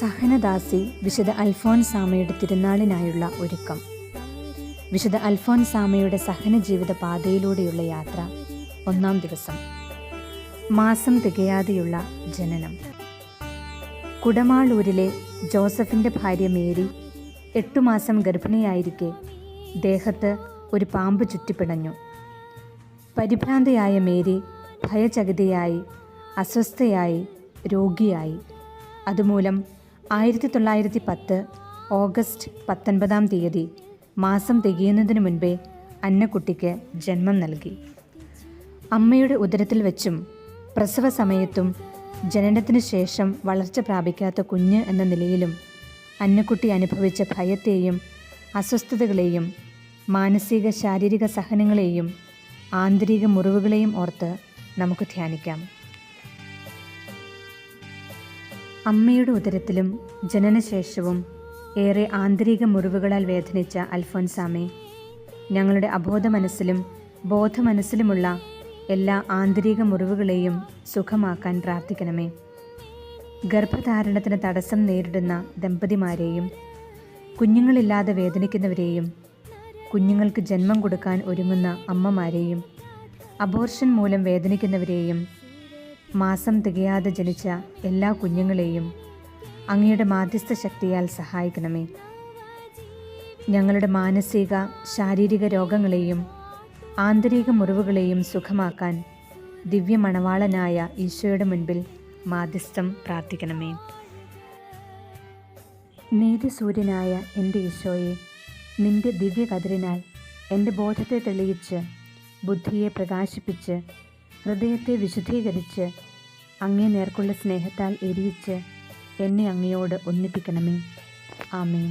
സഹനദാസി വിശുദ്ധ അൽഫോൻസാമയുടെ തിരുനാളിനായുള്ള ഒരുക്കം. വിശുദ്ധ അൽഫോൻസാമയുടെ സഹന ജീവിത പാതയിലൂടെയുള്ള യാത്ര ഒന്നാം ദിവസം. മാസം തികയാതെയുള്ള ജനനം. കുടമാളൂരിലെ ജോസഫിന്റെ ഭാര്യ മേരി എട്ടു മാസം ഗർഭിണിയായിരിക്കെ ദേഹത്ത് ഒരു പാമ്പ് ചുറ്റിപ്പിടഞ്ഞു പരിഭ്രാന്തയായ മേരി ഭയചകിതയായി അസ്വസ്ഥയായി രോഗിയായി. അതുമൂലം ആയിരത്തി തൊള്ളായിരത്തി പത്ത് ഓഗസ്റ്റ് പത്തൊൻപതാം തീയതി മാസം തികയുന്നതിന് മുൻപേ അന്നക്കുട്ടിക്ക് ജന്മം നൽകി. അമ്മയുടെ ഉദരത്തിൽ വെച്ചും പ്രസവ സമയത്തും ജനനത്തിന് ശേഷം വളർച്ച പ്രാപിക്കാത്ത കുഞ്ഞ് എന്ന നിലയിലും അന്നക്കുട്ടി അനുഭവിച്ച ഭയത്തെയും അസ്വസ്ഥതകളെയും മാനസിക ശാരീരിക സഹനങ്ങളെയും ആന്തരിക മുറിവുകളെയും ഓർത്ത് നമുക്ക് ധ്യാനിക്കാം. അമ്മയുടെ ഉദരത്തിലും ജനനശേഷവും ഏറെ ആന്തരിക മുറിവുകളാൽ വേദനിച്ച അൽഫോൻസാമെ ഞങ്ങളുടെ അബോധ മനസ്സിലും ബോധ മനസ്സിലുമുള്ള എല്ലാ ആന്തരിക മുറിവുകളെയും സുഖമാക്കാൻ പ്രാർത്ഥിക്കണമേ. ഗർഭധാരണത്തിന് തടസ്സം നേരിടുന്ന ദമ്പതിമാരെയും കുഞ്ഞുങ്ങളില്ലാതെ വേദനിക്കുന്നവരെയും കുഞ്ഞുങ്ങൾക്ക് ജന്മം കൊടുക്കാൻ ഒരുങ്ങുന്ന അമ്മമാരെയും അബോർഷൻ മൂലം വേദനിക്കുന്നവരെയും മാസം തികയാതെ ജനിച്ച എല്ലാ കുഞ്ഞുങ്ങളെയും അങ്ങയുടെ മാധ്യസ്ഥ ശക്തിയാൽ സഹായിക്കണമേ. ഞങ്ങളുടെ മാനസിക ശാരീരിക രോഗങ്ങളെയും ആന്തരിക മുറിവുകളെയും സുഖമാക്കാൻ ദിവ്യമണവാളനായ ഈശോയുടെ മുൻപിൽ മാധ്യസ്ഥം പ്രാർത്ഥിക്കണമേ. നീതിസൂര്യനായ എന്റെ ഈശോയെ നിന്റെ ദിവ്യകതിരിനാൽ എന്റെ ബോധത്തെ തെളിയിച്ച് ബുദ്ധിയെ പ്രകാശിപ്പിച്ച് ഹൃദയത്തെ വിശുദ്ധീകരിച്ച് അങ്ങേ നേർക്കുള്ള സ്നേഹത്താൽ എരിയിച്ച് എന്നെ അങ്ങയോട് ഒന്നിപ്പിക്കണമേ. ആമേൻ.